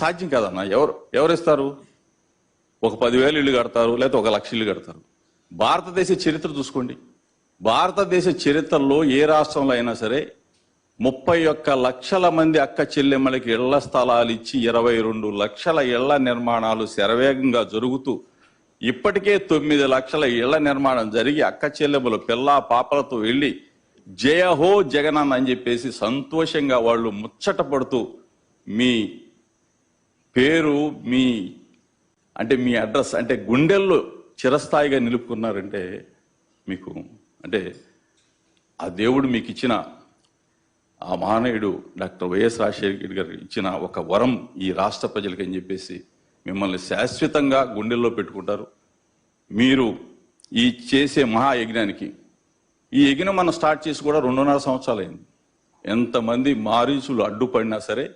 సాధ్యం కాదన్న ఎవరు ఎవరిస్తారు? ఒక పదివేలు ఇల్లు కడతారు లేకపోతే ఒక లక్ష ఇల్లు కడతారు. భారతదేశ చరిత్ర చూసుకోండి. భారతదేశ చరిత్రలో ఏ రాష్ట్రంలో అయినా సరే ముప్పై ఒక్క లక్షల మంది అక్క చెల్లెమ్మలకి ఇళ్ళ స్థలాలు ఇచ్చి ఇరవై రెండు లక్షల ఇళ్ళ నిర్మాణాలు శరవేగంగా జరుగుతూ ఇప్పటికే తొమ్మిది లక్షల ఇళ్ళ నిర్మాణం జరిగి అక్క చెల్లెమ్మలు పిల్ల పాపలతో వెళ్ళి జయహో జగనన్న అని చెప్పేసి సంతోషంగా వాళ్ళు ముచ్చట పడుతూ మీ పేరు మీ అంటే మీ అడ్రస్ అంటే గుండెల్లో చిరస్థాయిగా నిలుపుకున్నారంటే మీకు అంటే ఆ దేవుడు మీకు ఇచ్చిన ఆ మహానయుడు డాక్టర్ వైఎస్ రాజశేఖర్ గారు ఇచ్చిన ఒక వరం ఈ రాష్ట్ర ప్రజలకి అని చెప్పేసి మిమ్మల్ని శాశ్వతంగా గుండెల్లో పెట్టుకుంటారు. మీరు ఈ చేసే మహాయజ్ఞానికి ఈ యజ్ఞం మనం స్టార్ట్ చేసి కూడా రెండున్నర సంవత్సరాలు అయింది ఎంతమంది మారీసులు అడ్డుపడినా సరే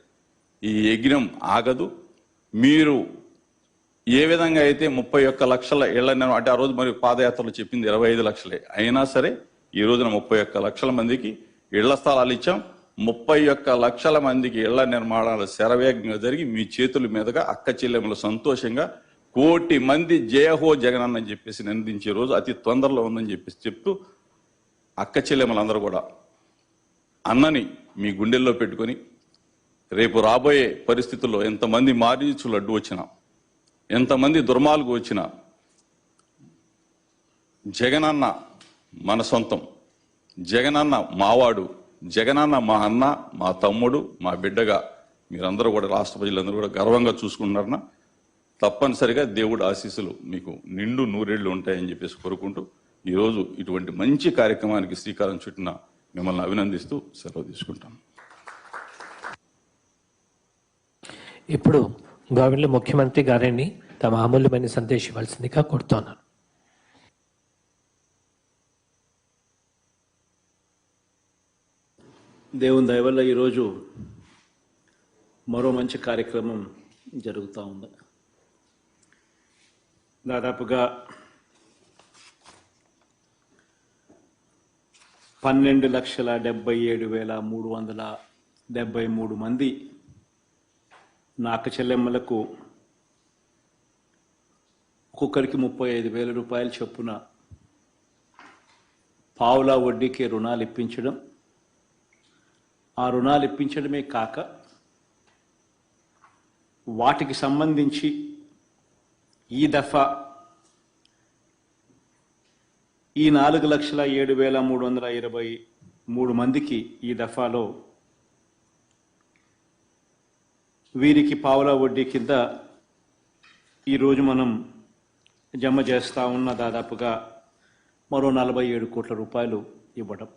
ఈ యజ్ఞం ఆగదు. మీరు ఏ విధంగా అయితే ముప్పై ఒక్క లక్షల ఇళ్ళ నిర్మాణం అంటే ఆ రోజు మరి పాదయాత్రలో చెప్పింది ఇరవై ఐదు లక్షలే. అయినా సరే ఈ రోజున ముప్పై ఒక్క లక్షల మందికి ఇళ్ళ స్థలాలు ఇచ్చాం. ముప్పై ఒక్క లక్షల మందికి ఇళ్ళ నిర్మాణాలు శరవేగంగా జరిగి మీ చేతుల మీదుగా అక్క చెల్లెములు సంతోషంగా కోటి మంది జయహో జగన్ అని చెప్పేసి నిందించే రోజు అతి తొందరలో ఉందని చెప్పేసి చెప్తూ అక్క చెల్లెములందరూ కూడా అన్నని మీ గుండెల్లో పెట్టుకొని రేపు రాబోయే పరిస్థితుల్లో ఎంతమంది మారీచులు అడ్డు వచ్చినా ఎంతమంది దుర్మార్గు వచ్చినా జగనన్న మన సొంతం జగనన్న మావాడు జగనన్న మా అన్న మా తమ్ముడు మా బిడ్డగా మీరందరూ కూడా రాష్ట్ర ప్రజలందరూ కూడా గర్వంగా చూసుకుంటున్నారన్న. తప్పనిసరిగా దేవుడు ఆశీస్సులు మీకు నిండు నూరేళ్ళు ఉంటాయని చెప్పేసి కోరుకుంటూ ఈరోజు ఇటువంటి మంచి కార్యక్రమానికి శ్రీకారం చుట్టిన మిమ్మల్ని అభినందిస్తూ సెలవు తీసుకుంటాను ఇప్పుడు గవర్నమెంట్లో ముఖ్యమంత్రి గారిని తమ అమూల్యమైన సందేశం ఇవ్వాల్సిందిగా కోరుతున్నాను. దేవుని దయవల్ల ఈరోజు మరో మంచి కార్యక్రమం జరుగుతూ ఉంది. దాదాపుగా పన్నెండు లక్షల డెబ్బై ఏడు వేల మూడు వందల డెబ్బై మూడు మంది నాక చెల్లెమ్మలకు ఒక్కొక్కరికి ముప్పై ఐదు వేల రూపాయల చొప్పున పావులా వడ్డీకి రుణాలు ఇప్పించడం. ఆ రుణాలు ఇప్పించడమే కాక వాటికి సంబంధించి ఈ దఫా ఈ నాలుగు లక్షల ఏడు వేల మూడు వందల ఇరవై మూడు మందికి ఈ దఫాలో వీరికి పావుల వడ్డీ కింద ఈరోజు మనం జమ చేస్తూ ఉన్న దాదాపుగా మరో నలభై ఏడు కోట్ల రూపాయలు ఇవ్వడం.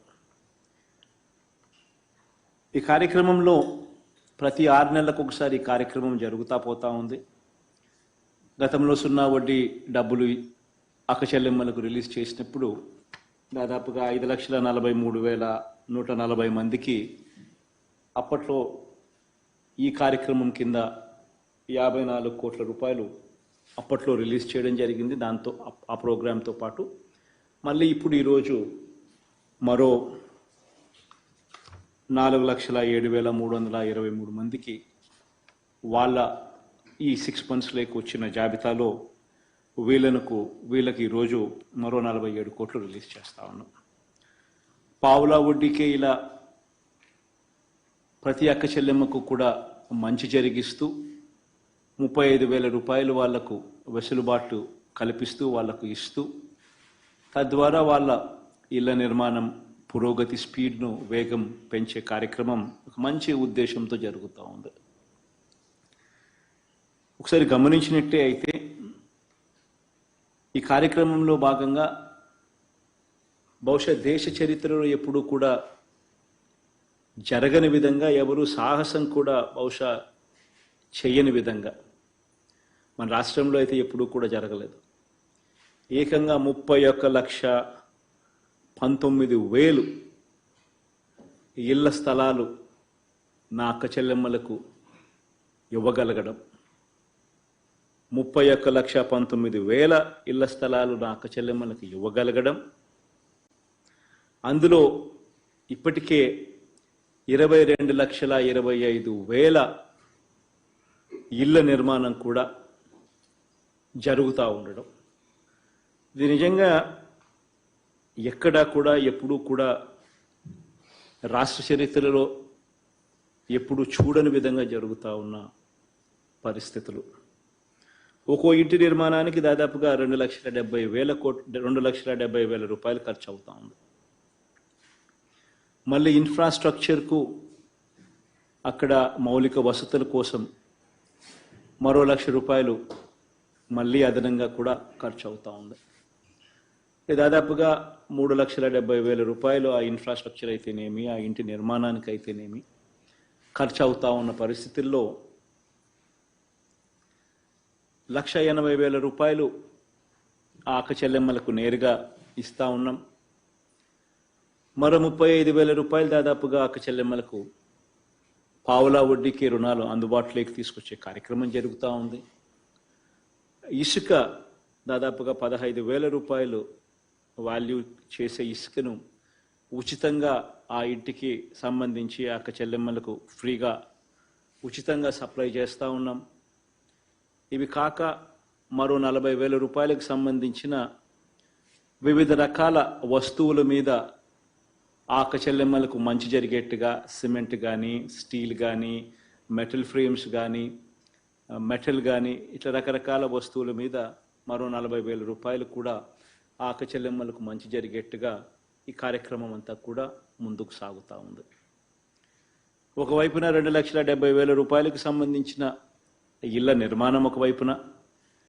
ఈ కార్యక్రమంలో ప్రతి ఆరు నెలలకు ఒకసారి ఈ కార్యక్రమం జరుగుతూ పోతూ ఉంది. గతంలో సున్నా వడ్డీ డబ్బులు అక్కచెల్లెమ్మలకు రిలీజ్ చేసినప్పుడు దాదాపుగా ఐదు లక్షల నలభై మూడు వేల నూట నలభై మందికి అప్పట్లో ఈ కార్యక్రమం కింద యాభై నాలుగు కోట్ల రూపాయలు అప్పట్లో రిలీజ్ చేయడం జరిగింది. దాంతో ఆ- ప్రోగ్రాంతో పాటు మళ్ళీ ఇప్పుడు ఈరోజు మరో నాలుగు లక్షల ఏడు వేల మూడు వందల ఇరవై మూడు మందికి వాళ్ళ ఈ సిక్స్ మంత్స్లోకి వచ్చిన జాబితాలో వీళ్ళకు వీళ్ళకి ఈరోజు మరో నలభై ఏడు కోట్లు రిలీజ్ చేస్తా ఉన్నాం. పావులా వడ్డీకే ఇలా ప్రతి అక్క చెల్లెమ్మకు కూడా మంచి జరిగిస్తూ ముప్పై ఐదు వేల రూపాయలు వాళ్ళకు వెసులుబాటు కల్పిస్తూ వాళ్ళకు ఇస్తూ తద్వారా వాళ్ళ ఇళ్ళ నిర్మాణం పురోగతి స్పీడ్ను వేగం పెంచే కార్యక్రమం ఒక మంచి ఉద్దేశంతో జరుగుతూ ఉంది. ఒకసారి గమనించినట్టే అయితే ఈ కార్యక్రమంలో భాగంగా బహుశా దేశ చరిత్రలో ఎప్పుడూ కూడా జరగని విధంగా ఎవరు సాహసం కూడా బహుశా చెయ్యని విధంగా. మన రాష్ట్రంలో అయితే ఎప్పుడూ కూడా జరగలేదు. ఏకంగా ముప్పై ఒక్క లక్ష పంతొమ్మిది వేలు ఇళ్ళ స్థలాలు నా అక్క చెల్లెమ్మలకు ఇవ్వగలగడం. ముప్పై ఒక్క లక్ష పంతొమ్మిది వేల ఇళ్ళ స్థలాలు నా అక్క చెల్లెమ్మలకు ఇవ్వగలగడం. అందులో ఇప్పటికే ఇరవై రెండు లక్షల ఇరవై ఐదు వేల ఇళ్ళ నిర్మాణం కూడా జరుగుతూ ఉండడం. ఇది నిజంగా ఎక్కడా కూడా ఎప్పుడూ కూడా రాష్ట్ర చరిత్రలో ఎప్పుడు చూడని విధంగా జరుగుతూ ఉన్న పరిస్థితులు. ఒక్కో ఇంటి నిర్మాణానికి దాదాపుగా రెండు లక్షల డెబ్బై వేల కోట్ రెండు లక్షల డెబ్బై వేల రూపాయలు ఖర్చు అవుతూ ఉంది. మళ్ళీ ఇన్ఫ్రాస్ట్రక్చర్కు అక్కడ మౌలిక వసతుల కోసం మరో లక్ష రూపాయలు మళ్ళీ అదనంగా కూడా ఖర్చు అవుతూ ఉంది దాదాపుగా మూడు లక్షల డెబ్బై వేల రూపాయలు ఆ ఇన్ఫ్రాస్ట్రక్చర్ అయితేనేమి ఆ ఇంటి నిర్మాణానికి అయితేనేమి ఖర్చు అవుతా ఉన్న పరిస్థితుల్లో లక్ష ఎనభై వేల రూపాయలు ఆ అక్క చెల్లెమ్మలకు నేరుగా ఇస్తూ ఉన్నాం. మరో ముప్పై ఐదు వేల రూపాయలు దాదాపుగా అక్క చెల్లెమ్మలకు పావులా వడ్డీకి రుణాలు అందుబాటులోకి తీసుకొచ్చే కార్యక్రమం జరుగుతూ ఉంది. ఇసుక దాదాపుగా పదహైదు వేల రూపాయలు వాల్యూ చేసే ఇసుకను ఉచితంగా ఆ ఇంటికి సంబంధించి అక్క చెల్లెమ్మలకు ఫ్రీగా ఉచితంగా సప్లై చేస్తూ ఉన్నాం. ఇవి కాక మరో నలభై వేల రూపాయలకు సంబంధించిన వివిధ రకాల వస్తువుల మీద ఆక చెల్లెమ్మలకు మంచి జరిగేట్టుగా సిమెంట్ కానీ స్టీల్ కానీ మెటల్ ఫ్రేమ్స్ కానీ మెటల్ కానీ ఇట్లా రకరకాల వస్తువుల మీద మరో నలభై వేల రూపాయలు కూడా ఆక చెల్లెమ్మలకు మంచి జరిగేట్టుగా ఈ కార్యక్రమం అంతా కూడా ముందుకు సాగుతూ ఉంది. ఒకవైపున రెండు లక్షల డెబ్బై వేల రూపాయలకు సంబంధించిన ఇళ్ళ నిర్మాణం ఒకవైపున